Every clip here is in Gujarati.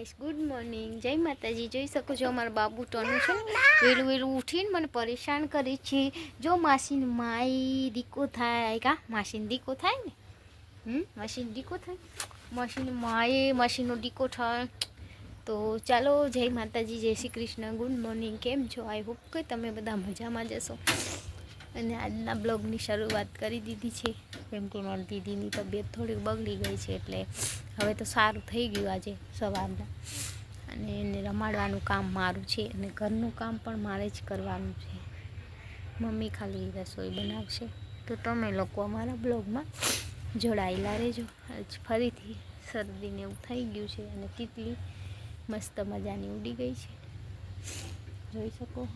Guys, good morning. જય માતાજી. જોઈ શકો છો અમારા બાબુ ટોનું છે. ને વહેલું વહેલું ઉઠીને મને પરેશાન કરે છે. જો માસીન માઈ દીકો થાય, કા? માસીન દીકો થાય ને? હમ? મશીન દીકો થાય? મશીન માએ મશીનનો દીકો થાય. તો ચાલો, જય માતાજી, જય શ્રી કૃષ્ણ. Good morning. કેમ છો? આઈ હોપ કે તમે બધા મજામાં જશો અને આજના બ્લોગની શરૂઆત કરી દીધી છે. કેમ કે મારી દીદીની તબિયત થોડીક બગડી ગઈ છે એટલે હવે તો સારું થઈ ગયું આજે સવારના. અને એને રમાડવાનું કામ મારું છે અને ઘરનું કામ પણ મારે જ કરવાનું છે. મમ્મી ખાલી રસોઈ બનાવશે. તો તમે લોકો અમારા બ્લોગમાં જોડાયેલા રહેજો. આજ ફરીથી શરદીને એવું થઈ ગયું છે અને તીતલી મસ્ત મજાની ઉડી ગઈ છે. જોઈ શકો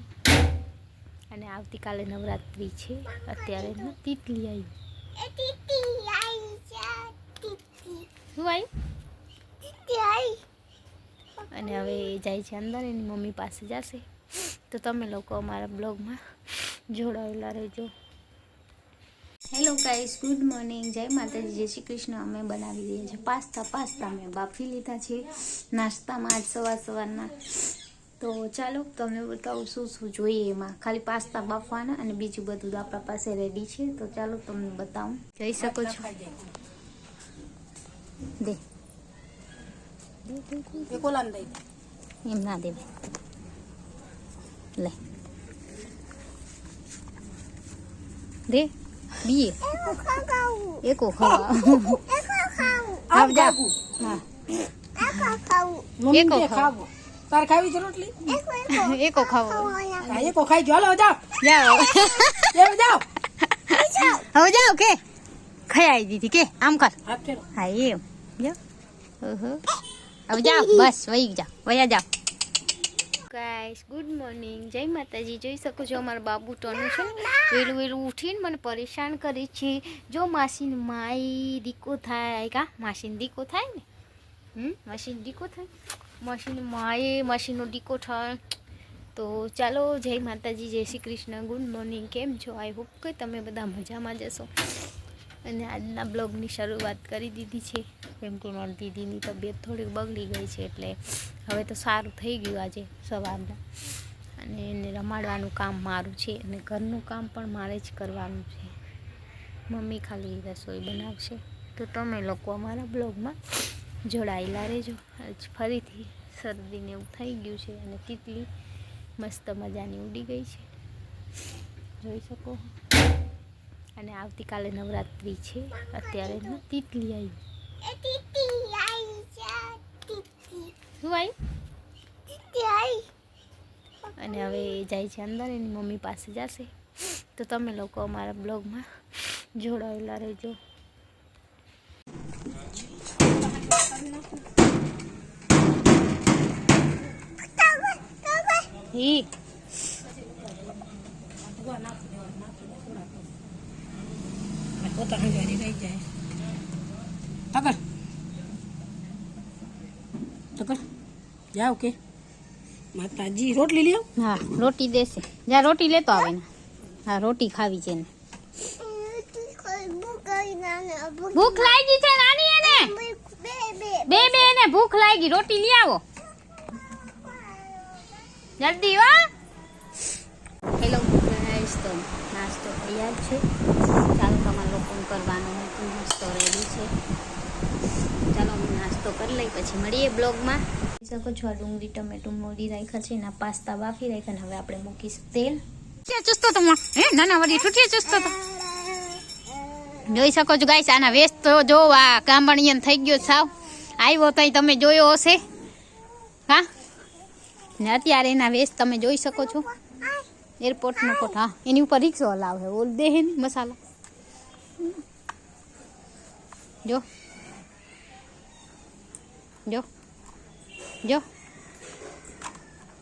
અને આવતીકાલે નવરાત્રિ છે. અત્યારે તીતલી આવી શું આવી અને હવે એ જાય છે અંદર એની મમ્મી પાસે જશે. તો તમે લોકો અમારા બ્લોગમાં જોડાયેલા રહેજો. હેલો ગાઈસ ગુડ મોર્નિંગ જય માતાજી જય શ્રી કૃષ્ણ. અમે બનાવી રહ્યા છીએ પાસ્તા. પાસ્તા મેં બાફી લીધા છે. નાસ્તામાં આજ સવાર સવારના તો ચાલો તમને બતાવું શું શું જોઈએ એમાં. ખાલી પાસ્તા બાફવાના અને બીજું બધું તો આપણા પાસે રેડી છે. તો ચાલો તમને બતાવું. જઈ શકો છો. દે. એમ ના દેવાય. લે. દે. બીએ. એકો ખાવા. આવ જા હા. એકો ખાવ. તાર ખાવી છે રોટલી? એકો ખાવો. એકો ખાઈ જો લો જાઓ. જાઓ. એમ જાઓ. હવે જાઓ કે? ખાઈ દીધી કે? આમ કર. હા એમ. જાઓ. હવે જાઓ બસ વહી જાઓ. વયા જાઓ. ગાઈસ ગુડ મોર્નિંગ જય માતાજી. જોઈ શકો છો અમારા બાબુ ટોનું છે ને? વહેલું વહેલું ઉઠીને મને પરેશાન કરે છે. જો માસીને માઈ દીકો થાય કા? માસીને દીકો થાય ને? હમ? માસીને દીકો થાય? માસીને એ મશીનનો દીકો થાય તો ચાલો, જય માતાજી, જય શ્રી કૃષ્ણ. Good morning. કેમ છો? આઈ હોપ કે તમે બધા મજામાં જશો અને આજના બ્લોગની શરૂઆત કરી દીધી છે. કેમ કે મારી દીદીની તબિયત થોડીક બગડી ગઈ છે, એટલે હવે તો સારું થઈ ગયું આજે સવારના. અને એને રમાડવાનું કામ મારું છે, અને ઘરનું કામ પણ મારે જ કરવાનું છે. મમ્મી ખાલી રસોઈ બનાવશે. તો તમે લોકો અમારા બ્લોગમાં જોડાયેલા રહેજો. આજ ફરીથી શરદીને એવું થઈ ગયું છે અને તીતલી મસ્ત મજાની ઉડી ગઈ છે. જોઈ શકો અને આવતીકાલે નવરાત્રિ છે. અત્યારે તીતલી આવી. શું આવી. અને હવે એ જાય છે અંદર એની મમ્મી પાસે જશે. તો તમે લોકો અમારા બ્લોગમાં જોડાયેલા રહેજો. ઈ પોતા હંગારી રહી જાય પકડ પકડ જાઓ કે માતાજી રોટલી લ્યો હા રોટી દેશે જા રોટી લેતો આવે ને હા રોટી ખાવી છે ને ભૂખ લાગી છે નાની એને બે બે ને ભૂખ લાગી. રોટી લઈ આવો. જલ્દી હો. હેલો ગાઈસ તો નાસ્તો તૈયાર છે. ચાલો તમારે લોકો કરવાનો હતું નાસ્તો રેડી છે. ચાલો હું નાસ્તો કરી લઈ પછી મળીએ બ્લોગમાં. જોઈ શકો છો આ ડુંગળી ટમેટું મોડી રાખ્યા છે એના પાસ્તા બાફી રાખ્યા ને હવે આપણે મૂકીશું તેલ. ચૂસતો તો? હે. નાના વડી ઠૂઠી ચૂસતો તો. જોઈ શકો છો ગાઈસ આના વેસ્ટ તો જો આ કાંબણિયન થઈ ગયો સાવ. આવ્યો તો તમે જોયો હશે? હા? ને અત્યારે એના વેસ તમે જોઈ શકો છો. એરપોર્ટનો કોટ હા, એની ઉપર રિક્ષો હલાવે ઓલ દે મસાલા. જો. જો. જો.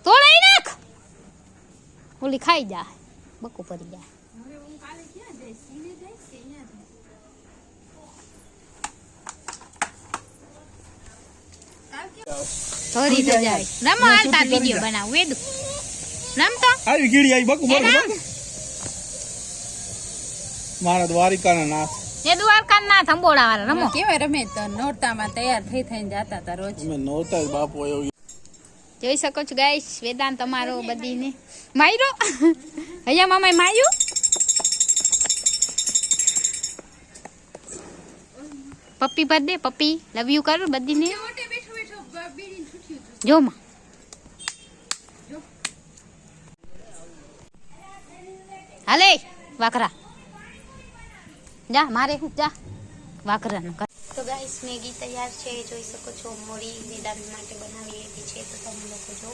તોડાઈ નાખ! ઓલી ખાઈ જા. બકુ પડી જાય થોડી તો જાય રમો હાલતા વીડિયો બનાવું વેદુ રમતો આવી ગીડી આવી બકુ એ મારા દ્વારિકાના નાથ. એ દ્વારકા ના થંબોડા વાળા રમો કેવા રમે? તો નોરતામાં તૈયાર થઈ થઈને જાતા હતા રોજ. અમે નહોતા જ બાપુ જોઈ શકો છો ગાઈસ વેદાંત તમારો બધીને. માયરો? અહીંયા મામાએ માર્યું? પપ્પી દે પપ્પી લવ યુ બધી બધીને. જો માં હાલે વાકરા જા મારે હું જા. વાકરાનું કર. તો ગાઈસ મેગી તૈયાર છે જોઈ શકો છો મોડી વેદાંત માટે બનાવી લીધી છે તો તમે લોકો જો.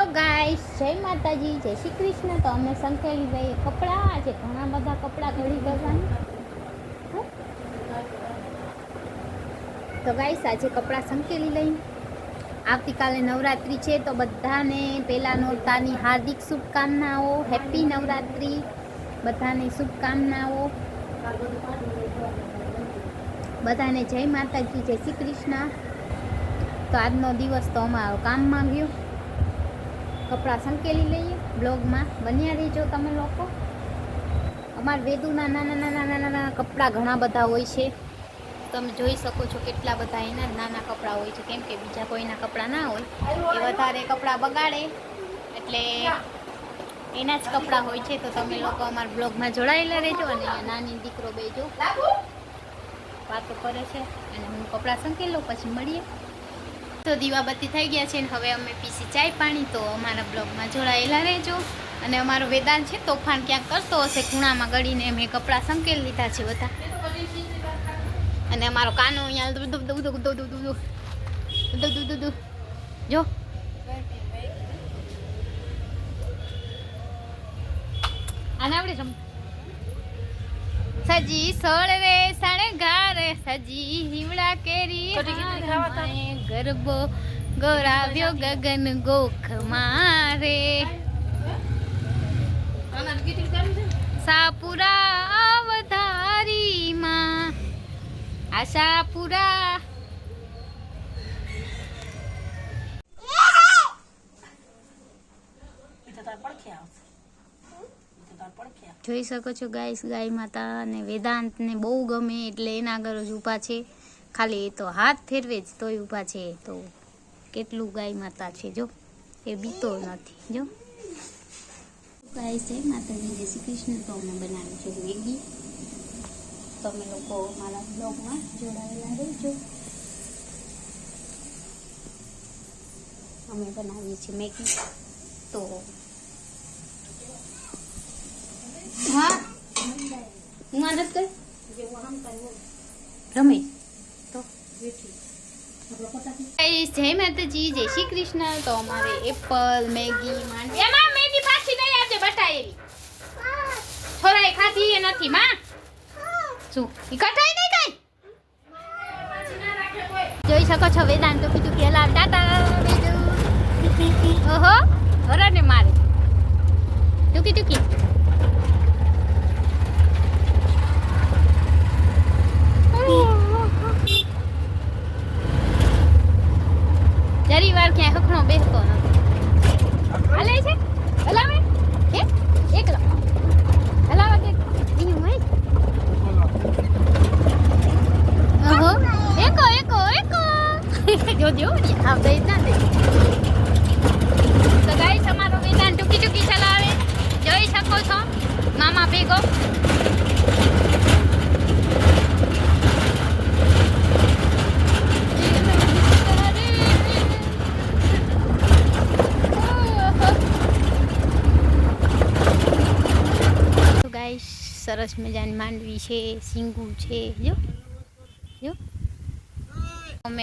તો ગાઈસ જય માતાજી જય શ્રી કૃષ્ણ. તો અમે સંકેલી જઈએ કપડાં આજે ઘણા બધા કપડાં ઘડી કરવાના તો ગાઈસ આજે કપડાં સંકેલી લઈ આવતીકાલે નવરાત્રિ છે તો બધાને પહેલા નોરતાની હાર્દિક શુભકામનાઓ, હેપી નવરાત્રિ, બધાને શુભકામનાઓ. બધાને જય માતાજી, જય શ્રી કૃષ્ણ. તો આજનો દિવસ તો અમારો કામમાં ગયો. કપડાં સંકેલી લઈએ, બ્લોગમાં બન્યા રહેજો તમે લોકો. અમારા વેદુના નાના નાના નાના નાના કપડાં ઘણા બધા હોય છે. તમે જોઈ શકો છો કેટલા બધા એના નાના કપડાં હોય છે. કેમ કે બીજા કોઈના કપડાં ના હોય, એ વધારે કપડાં બગાડે. એટલે એના જ કપડાં હોય છે. તો તમે લોકો અમારા બ્લોગમાં જોડાયેલા રહેજો અને નાની દીકરો બેજો વાતો કરે છે અને હું કપડાં સંકેલો, પછી મળીએ. તો દીવાબત્તી થઈ ગયા છે ને હવે અમે પીસી ચાય પાણી, તો અમારા બ્લોગમાં જોડાયેલા રહેજો. અને અમારો વેદાંત છે, તોફાન ક્યાંક કરતો હશે, ખૂણામાં ગળીને મેં કપડાં સંકેલ લીધા છે બધા. અને મારો કાનો અહીંયા જો. આને આવડે છે? સજી સોળ રે શણગાર સજી હિમડા કેરી ગરબો ગોરાવ્યો ગગન ગોખ મારે. સાપુરા અવધારી આશાપુરા પડખે આવશે. જોઈ શકો છો ગાય ગાય માતા અને વેદાંતને બહુ ગમે એટલે એના આગળ જ ઊભા છે. ખાલી એ તો હાથ ફેરવે જ, તોય ઊભા છે. તો કેટલું ગાય માતા છે, જો. એ બીતો નથી, જો. ગાય છે માતાજી, જય શ્રી કૃષ્ણ. તો અમે બનાવ્યું છે મેગી. તમે લોકો મારા બ્લોગમાં જોડાયેલા રહેજો અમે બનાવીએ છીએ મેગી તો હા હું રમેશ તો જય માતાજી જય શ્રી કૃષ્ણ તો અમારે એપલ મેગી એમાં મેગી પાછી દઈ આવજે બટાયેલી છોરાએ ખાધી એ નથી માં શું? એ કટાઈ નહીં કઈ? જોઈ શકો છો, વેદાંત તો કીધું કે લા ટાટા ઓહો, હરાને મારે. ટૂકી ટૂકી. જરી ક્યાંય હખણો બેસતો નથી. હાલે હલાવે? હે? એકલો. હલાવા કે બીજું હોય ઓહો એકો જો જો આવ દઈ ના દે તો ગાઈસ અમારો વેદાંત ટૂકી ટૂકી ચલાવે જોઈ શકો છો મામા ભેગો સરસ મજાની માંડવી છે, સિંગુ છે, જો.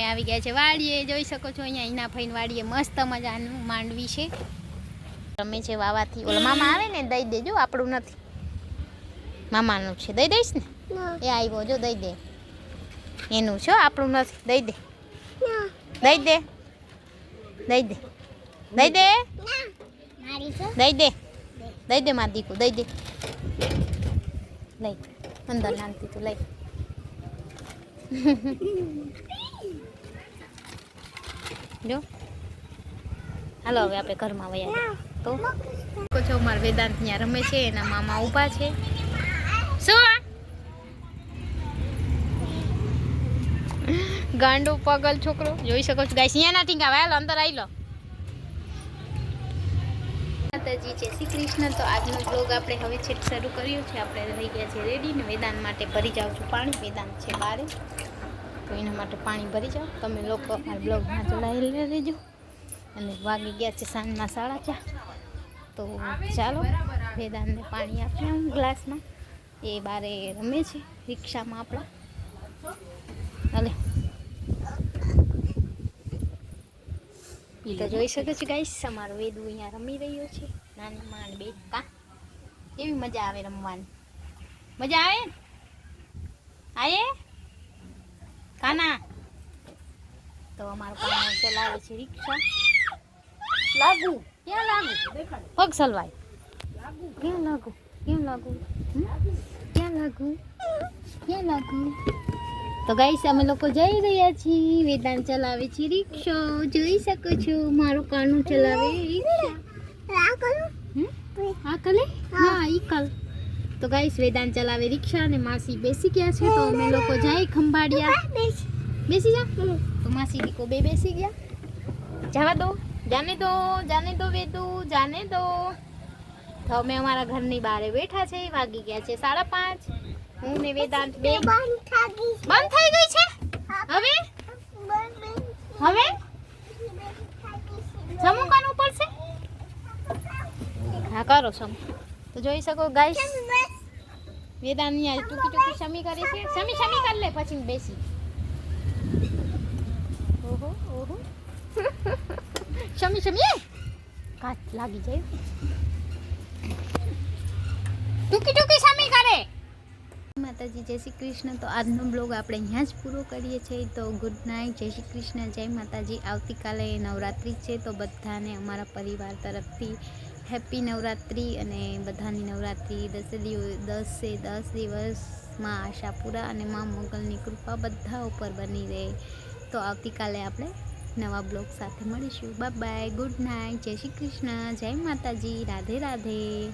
આવી ગયા છે. વાડીએ જોઈ શકો છો અહીંયા એના ફઈને વાડીએ મસ્ત મજાનું માંડવી છે. રમે છે વાવાથી. ઓલા મામા આવે ને દઈ દેજો આપણું નથી. મામાનું છે. દઈ દઈશ ને? એ આવ્યો. જો દઈ દે. એનું છે આપણું નથી. દઈ દે. દઈ દે. દઈ દે. દઈ દે. દઈ દે. દઈ દે મારી દીકુ. દઈ દે. લઈ. અંદર નાખતી તું. લઈ. જો. હાલો, હવે આપણે ઘરમાં વયા તો? છો મારા વેદાંત ત્યાં રમે છે, એના મામા ઊભા છે. શું ગાંડો, પગલ છોકરો. જોઈ શકો છો ગાય અહીંયા નથી ગાવા અંદર આવી લો. માતાજી જય શ્રી કૃષ્ણ. તો આજનો બ્લોગ આપણે હવે છેક શરૂ કર્યો છે. આપણે રહી ગયા છે રેડી ને વેદાન માટે. ભરી જાઉં છું પાણી વેદાન છે બારે. તો એના માટે પાણી ભરી જાઓ. તમે લોકો અમારા બ્લોગમાં જોડાયેલા રહેજો. અને વાગી ગયા છે સાંજના સાડા ચાર. તો ચાલો, વેદાંતને પાણી આપીએ હું ગ્લાસમાં. એ બારે રમે છે રિક્ષામાં આપણા. હાલે. તો જોઈ શકો છો ગાઈસ અમારો વેદુ અહીંયા રમી રહ્યો છે. નાની માં બે કા કેવી મજા આવે રમવાની. મજા આવે? આયે? કાના? તો અમારો કાના ચલાવે છે રિક્ષા. લાગુ? ક્યાં લાગુ? પગ સલવાય. ક્યાં લાગુ? ક્યાં લાગુ? ક્યાં લાગુ? ક્યાં લાગુ? તો ગાઈસ અમે લોકો જઈ રહ્યા છીએ. વેદાંત ચલાવે છે રિક્ષો. જોઈ શકો છો મારું કાનું ચલાવે રિક્ષા? આ કલે? હા ઈ કલ. તો ગાઈસ વેદાંત ચલાવે રિક્ષા અને માસી બેસી ગયા છે. તો અમે લોકો જાય ખંભાળિયા. બેસી? જા. તો માસી દીકો બે બેસી ગયા. જવા દો. જાને દો જાને દો વેદુ જાને દો. તો અમે અમારા ઘરની બહાર બેઠા છે વાગી ગયા છે સાડા પાંચ. હું ને વેદાંત બે. બંધ થઈ ગઈ છે. હવે? હવે? સમૂહ પડશે? હા કરો સમ તો જોઈ શકો ગાઈસ વેદાંત અહીંયા ટૂંકી ટૂંકી શમી કરે છે. શમી શમી કરી લે, પછી બેસી. ઓહો ઓહો. શમી શમી કાચ લાગી જાય. ટૂંકી ટૂંકી શમી કરે. માતાજી, જય શ્રી કૃષ્ણ. તો આજનો બ્લોગ આપણે અહીંયા જ પૂરો કરીએ છીએ. તો ગુડ નાઇટ. જય શ્રી કૃષ્ણ. જય માતાજી. આવતીકાલે નવરાત્રિ છે. તો બધાને અમારા પરિવાર તરફથી હેપી નવરાત્રિ અને બધાની નવરાત્રિ, દસે દિવસ દસે દસ દિવસમાં આશાપુરા અને મા મોગલની કૃપા બધા ઉપર બની રહે. તો આવતીકાલે આપણે નવા બ્લોગ સાથે મળીશું. બાય બાય, ગુડ નાઇટ, જય શ્રી કૃષ્ણ, જય માતાજી, રાધે રાધે.